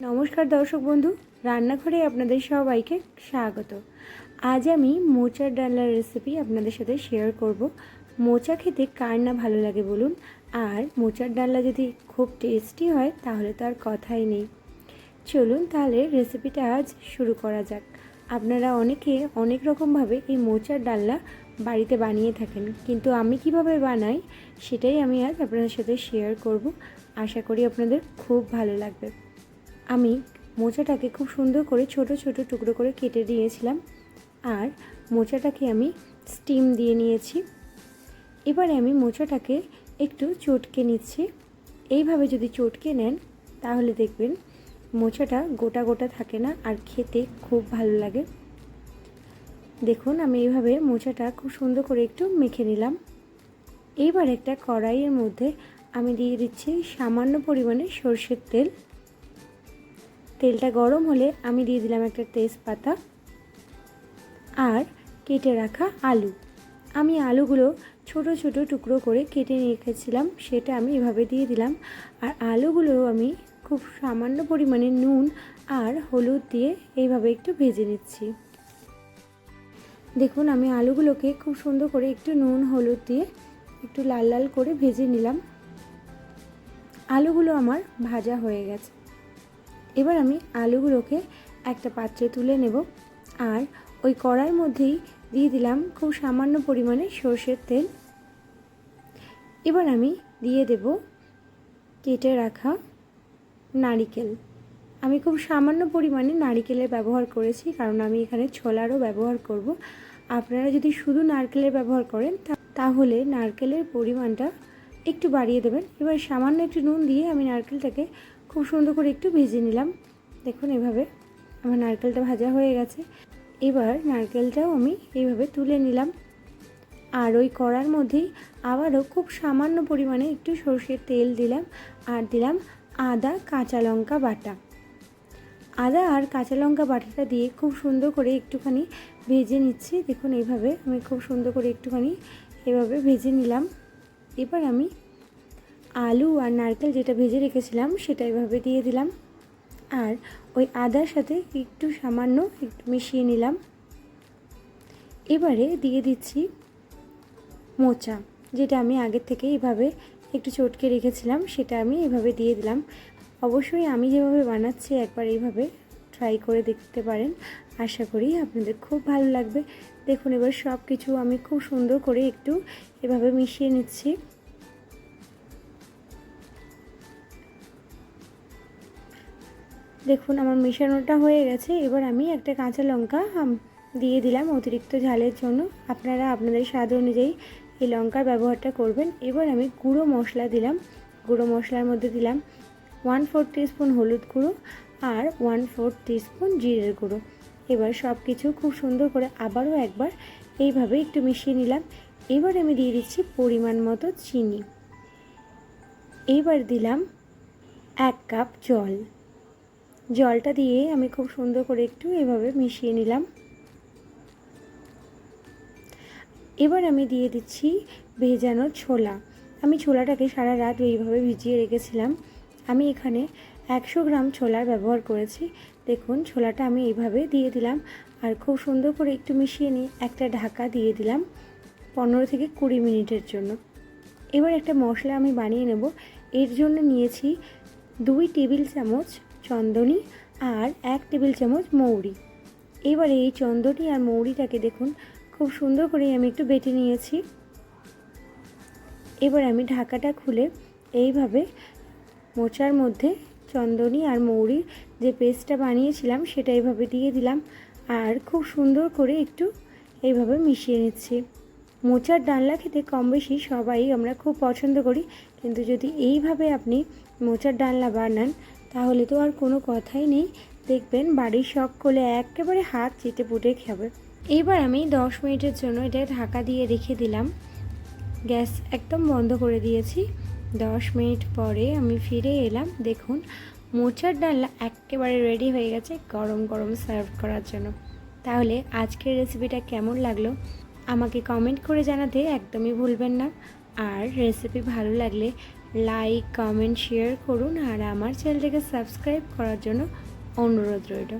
নমস্কার দর্শক বন্ধু, রান্নাঘরে আপনাদের সবাইকে স্বাগত। আজ আমি মোচার ডালনার রেসিপি আপনাদের সাথে শেয়ার করব। মোচা খেতে কার না ভালো লাগে বলুন? আর মোচার ডালনা যদি খুব টেস্টি হয়, তাহলে তো আর কথাই নেই। চলুন তাহলে রেসিপিটা আজ শুরু করা যাক। আপনারা অনেকে অনেক রকমভাবে এই মোচার ডালনা বাড়িতে বানিয়ে থাকেন, কিন্তু আমি কীভাবে বানাই, সেটাই আমি আজ আপনাদের সাথে শেয়ার করব। আশা করি আপনাদের খুব ভালো লাগবে। আমি মোচাটাকে খুব সুন্দর করে ছোট ছোট টুকরো করে কেটে দিয়েছিলাম। আর মোচাটাকে আমি স্টিম দিয়ে নিয়েছি। এবারে আমি মোচাটাকে একটু চটকে নিচ্ছি। এইভাবে যদি চটকে নেন, তাহলে দেখবেন মোচাটা গোটা গোটা থাকে না আর খেতে খুব ভালো লাগে। দেখুন, আমি এইভাবে মোচাটা খুব সুন্দর করে একটু মেখে নিলাম। এইবার একটা কড়াইয়ের মধ্যে আমি দিয়ে দিচ্ছি সামান্য পরিমাণে সর্ষের তেল। তেলটা গরম হলে আমি দিয়ে দিলাম একটা তেজপাতা আর কেটে রাখা আলু। আমি আলুগুলো ছোট ছোট টুকরো করে কেটে রেখেছিলাম, সেটা আমি এভাবে দিয়ে দিলাম। আর আলুগুলো আমি খুব সামান্য পরিমাণে নুন আর হলুদ দিয়ে এইভাবে একটু ভেজে নিচ্ছি। দেখুন, আমি আলুগুলোকে খুব সুন্দর করে একটু নুন, হলুদ দিয়ে একটু লাল লাল করে ভেজে নিলাম। আলুগুলো আমার ভাজা হয়ে গেছে। এবার আমি আলুগুলোকে একটা পাত্রে তুলে নেব। আর ওই কড়ার মধ্যেই দিয়ে দিলাম খুব সামান্য পরিমাণে সর্ষের তেল। এবার আমি দিয়ে দেব কেটে রাখা নারিকেল। আমি খুব সামান্য পরিমাণে নারিকেলের ব্যবহার করেছি, কারণ আমি এখানে ছোলারও ব্যবহার করব। আপনারা যদি শুধু নারকেলের ব্যবহার করেন তাহলে নারকেলের পরিমাণটা একটু বাড়িয়ে দেবেন। এবার সামান্য একটু নুন দিয়ে আমি নারকেলটাকে খুব সুন্দর করে একটু ভেজে নিলাম। দেখুন এভাবে আমার নারকেলটা ভাজা হয়ে গেছে। এবার নারকেলটাও আমি এইভাবে তুলে নিলাম। আর ওই কড়ার মধ্যেই আবারও খুব সামান্য পরিমাণে একটু সর্ষের তেল দিলাম আর দিলাম আদা কাঁচা লঙ্কা বাটা। আদা আর কাঁচা লঙ্কা বাটাটা দিয়ে খুব সুন্দর করে একটুখানি ভেজে নিচ্ছি। দেখুন এইভাবে আমি খুব সুন্দর করে একটুখানি এভাবে ভেজে নিলাম। এবার আমি আলু আর নারকেল যেটা ভেজে রেখেছিলাম, সেটা এভাবে দিয়ে দিলাম। আর ওই আদার সাথে একটু সামান্য একটু মিশিয়ে নিলাম। এবারে দিয়ে দিচ্ছি মোচা, যেটা আমি আগের থেকে এভাবে একটু চটকে রেখেছিলাম, সেটা আমি এভাবে দিয়ে দিলাম। অবশ্যই আমি যেভাবে বানাচ্ছি একবার এইভাবে ট্রাই করে দেখতে পারেন। আশা করি আপনাদের খুব ভালো লাগবে। দেখুন এবার সব কিছু আমি খুব সুন্দর করে একটু এভাবে মিশিয়ে নিচ্ছি। দেখুন, আমার মেশানোটা হয়ে গেছে। এবার আমি একটা কাঁচা লঙ্কা দিয়ে দিলাম অতিরিক্ত ঝালের জন্য। আপনারা আপনাদের স্বাদ অনুযায়ী এই লঙ্কার ব্যবহারটা করবেন। এবার আমি গুঁড়ো মশলা দিলাম। গুঁড়ো মশলার মধ্যে দিলাম ওয়ান ফোর স্পুন হলুদ গুঁড়ো আর ওয়ান ফোর স্পুন জিরের গুঁড়ো। এবার সব কিছু খুব সুন্দর করে আবারও একবার এইভাবে একটু মিশিয়ে নিলাম। এবার আমি দিয়ে দিচ্ছি পরিমাণ মতো চিনি। এইবার দিলাম এক কাপ জল। জলটা দিয়ে আমি খুব সুন্দর করে একটু এভাবে মিশিয়ে নিলাম। এবার আমি দিয়ে দিচ্ছি ভেজানো ছোলা। আমি ছোলাটাকে সারা রাত এইভাবে ভিজিয়ে রেখেছিলাম। আমি এখানে একশো গ্রাম ছোলার ব্যবহার করেছি। দেখুন, ছোলাটা আমি এইভাবে দিয়ে দিলাম আর খুব সুন্দর করে একটু মিশিয়ে নিয়ে একটা ঢাকা দিয়ে দিলাম পনেরো থেকে কুড়ি মিনিটের জন্য। এবার একটা মশলা আমি বানিয়ে নেব। এর জন্য নিয়েছি দুই টেবিল চামচ চন্দনী আর এক টেবিল চামচ মৌরি। এবারে এই চন্দনী আর মৌরিটাকে দেখুন, খুব সুন্দর করে আমি একটু বেটে নিয়েছি। এবার আমি ঢাকাটা খুলে এইভাবে মোচার মধ্যে চন্দনী আর মৌরির যে পেস্টটা বানিয়েছিলাম, সেটা এইভাবে দিয়ে দিলাম আর খুব সুন্দর করে একটু এইভাবে মিশিয়ে নিচ্ছি। মোচার ডালনা খেতে কম বেশি সবাই আমরা খুব পছন্দ করি, কিন্তু যদি এইভাবে আপনি মোচার ডালনা বানান তাহলে তো আর কোনো কথাই নেই। দেখবেন বাড়ির শখ করলে একেবারে হাত চেটে পুটে খাবে। এইবার আমি দশ মিনিটের জন্য এটা ঢাকা দিয়ে রেখে দিলাম। গ্যাস একদম বন্ধ করে দিয়েছি। দশ মিনিট পরে আমি ফিরে এলাম। দেখুন, মোচার ডালনা একেবারে রেডি হয়ে গেছে গরম গরম সার্ভ করার জন্য। তাহলে আজকের রেসিপিটা কেমন লাগল? আমাকে কমেন্ট করে জানাতে একদমই ভুলবেন না। আর রেসিপি ভালো লাগলে লাইক কমেন্ট শেয়ার করুন আর আমার চ্যানেলটাকে সাবস্ক্রাইব করার জন্য অনুরোধ রইল।